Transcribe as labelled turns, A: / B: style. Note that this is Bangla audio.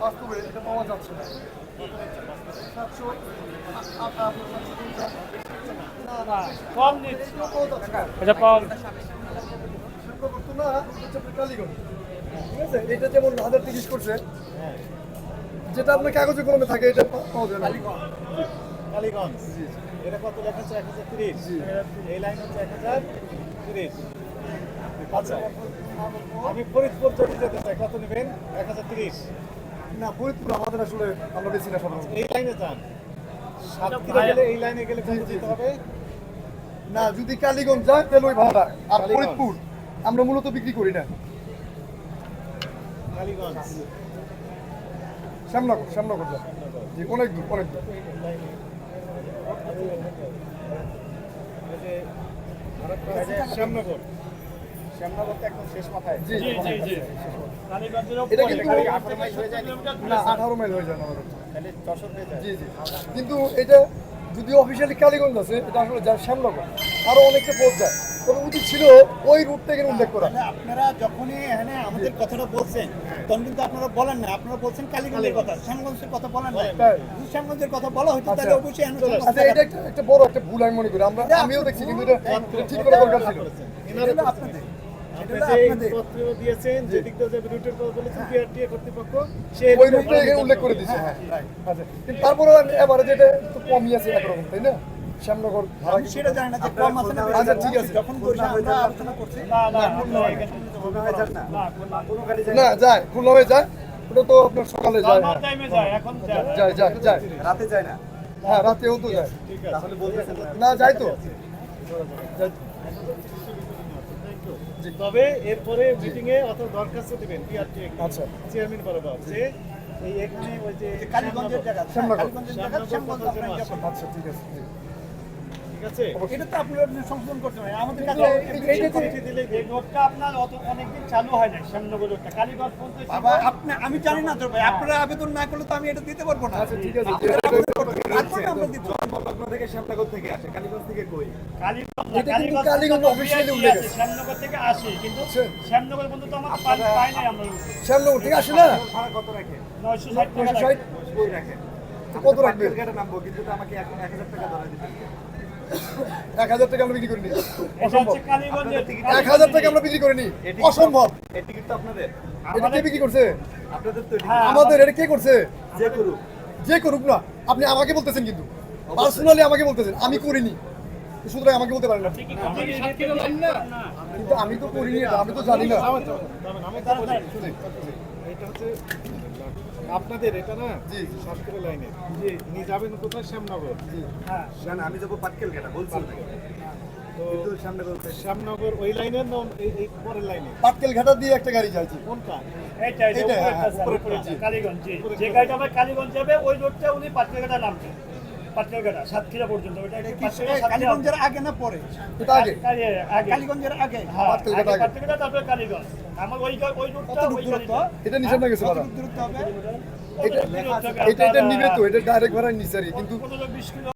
A: বাস্তবে এটা পাওয়া যাচ্ছে না
B: কম। এটা কম
A: না, ঠিক আছে? এটা যেমন হাজার তিরিশ করছে যেটা আপনার কাগজে কলমে থাকে এটা পাওয়া যায় না।
C: কালীগঞ্জ। এটা কত লেখা আছে? এক হাজার তিরিশ। এই লাইন হচ্ছে এক হাজার তিরিশ। আচ্ছা আমি ফরিদপুর যদি যেতে চাই কত নেবেন? এক হাজার তিরিশ।
A: না ফরিদপুর আমাদের আসলে আমরা বেশি না সাধারণত
C: এই লাইনে যান। সাতক্ষীরা গেলে এই লাইনে গেলে কত হবে?
A: না যদি কালীগঞ্জ যায় তাহলে ওই ভাড়া আর। ফরিদপুর আমরা মূলত বিক্রি করি না।
C: কালীগঞ্জ।
A: শ্যামনগর শ্যামনগর জি অনেক দূর অনেক দূর
C: এই যে শ্যামনগর। শ্যামনগর তো একদম শেষ মাথায়।
A: জি
B: জি জি। জি
A: এটা কিন্তু
C: খালি 18 মাইল হয়ে যায়
A: না আঠারো মাইল হয়ে যায় আমাদের।
C: হয়ে
A: জি জি। কিন্তু এটা যদি অফিসিয়ালি কালীগঞ্জ আছে এটা আসলে যায় শ্যামনগর। আরও অনেকটা পথ যায়। তবে উচিত ছিল ওই রুট থেকে উল্লেখ করা।
D: আপনারা যখনই এখানে আমাদের কথাটা বলছেন তখন কিন্তু আপনারা বলেন না। আপনারা বলছেন কালীগঞ্জের কথা শ্যামগঞ্জের কথা বলেন না যদি শ্যামগঞ্জের কথা বলা হতো
A: আচ্ছা।
D: তাহলে অবশ্যই
A: আচ্ছা এটা একটা একটা বড় একটা ভুল আমি মনে করি। আমরা আমিও দেখছি কিন্তু এটা ঠিক করা দরকার ছিল।
D: আপনাদের।
C: আপনি যে পত্র দিয়েছেন যে দিক যে রুটের কথা বলেছেন বিআরটিএ কর্তৃপক্ষ সে
A: ওই রুটটা এখানে উল্লেখ করে দিচ্ছে হ্যাঁ আচ্ছা তারপরে এবারে যেটা একটু কমই আছে একরকম তাই না? শ্যামনগর
D: সেটা জানি না যে কম আছে না
A: আচ্ছা, ঠিক আছে।
D: যখন বলছি আমরা আলোচনা করছি।
B: না না না
A: যায়? খুলনা হয়ে যায়। ওটা তো আপনার সকালে যায়।
B: যায় যায়।
A: যায় যায়
D: রাতে যায় না?
A: হ্যাঁ রাতেও তো যায়। না। যায় তো।
C: তবে এরপরে মিটিং এ অত দরখাস্ত দিবেন
A: আচ্ছা।
C: চেয়ারম্যান বরাবর যে এই এখানে ওই যে
D: কালীগঞ্জের জায়গা। কালীগঞ্জের জায়গা।
A: আচ্ছা ঠিক আছে।
C: ঠিক আছে
D: এটা তো আপনারা সংশোধন করতে হবে আমাদের কাছে
A: এই- এইটা তো-
C: কমিটি দিলে
B: এই রোডটা আপনার অত অনেকদিন চালু হয় না শ্যামনগর কালীগঞ্জ পর্যন্ত
D: আপনি আমি জানি না তো ভাই আপনারা আবেদন না করলে তো আমি এটা দিতে পারব না।
A: আচ্ছা ঠিক আছে
D: আমরা দিতে
C: থেকে শ্যামনগর থেকে আসে। কালীগঞ্জ থেকে কই?
B: কালীগঞ্জ কালীগঞ্জ
A: কালীগঞ্জ
B: পর্যন্ত
A: officially
B: VIP
A: উল্লেখ
B: আছে,
A: আছে।
B: শ্যামনগর থেকে আসে কিন্তু
A: আচ্ছা।
B: শ্যামনগর পর্যন্ত আমার পাই নাই আমরা
A: শ্যামনগর থেকে আসে না?
C: ভাড়া কত রাখে
B: টাকা।
A: কত রাখবে
C: নামবো কিন্তু আমাকে এক হাজার টাকা ধরা দিতে
A: এক হাজার টাকা আমরা বিক্রি করিনি। অসম্ভব। এক হাজার টাকা আমরা বিক্রি করিনি। অসম্ভব।
C: এই টিকিট তো আপনাদের?
A: এটা কে বিক্রি করছে?
B: হ্যাঁ,
A: আমাদের এটা কে করছে?
C: যে করুক।
A: যে করুক না আপনি আমাকে বলতেছেন কিন্তু। পার্সোনালি আমাকে বলতেছেন। আমি করিনি। সুতরাং আমাকে বলতে পারেন না। কিন্তু আমি তো করিনি আমি তো জানি না।
C: আপনাদের এটা না?
A: জি।
C: সাতক্ষীরা লাইনে। জি উনি যাবেন কোথায়? শ্যামনগর?
B: হ্যাঁ।
C: আমি যাব পাটকেল ঘাটা বলছি তো শ্যামনগর শ্যামনগর ওই লাইনের নাম এই পরের লাইনে?
A: পাটকেল ঘাটা দিয়ে একটা গাড়ি যাইছি
C: কোনটা?
B: এইটা, এইটা,
A: হ্যাঁ, উপরেরটা,
B: কালীগঞ্জ, যে গাড়িটা আমার কালীগঞ্জ যাবে ওই রোডটা উনি পাটকেলঘাটা নামবে পাটকেলঘাটা সাতক্ষীরা পর্যন্ত
D: কালীগঞ্জের আগে না পরে
A: এটা আগে
B: আগে।
D: কালীগঞ্জের আগে
B: হ্যাঁ,
A: পাটকেলঘাটা।
B: পাটকেলঘাটা, তারপরে কালীগঞ্জ। আমার ওই ওই রোডটা, ওই
D: দূরত্ব
A: এটা নিচে না গেছে
D: দূরত্ব হবে
A: এটা এটা নিবে তো এটা ডাইরেক্ট ভাড়া নিচারি কিন্তু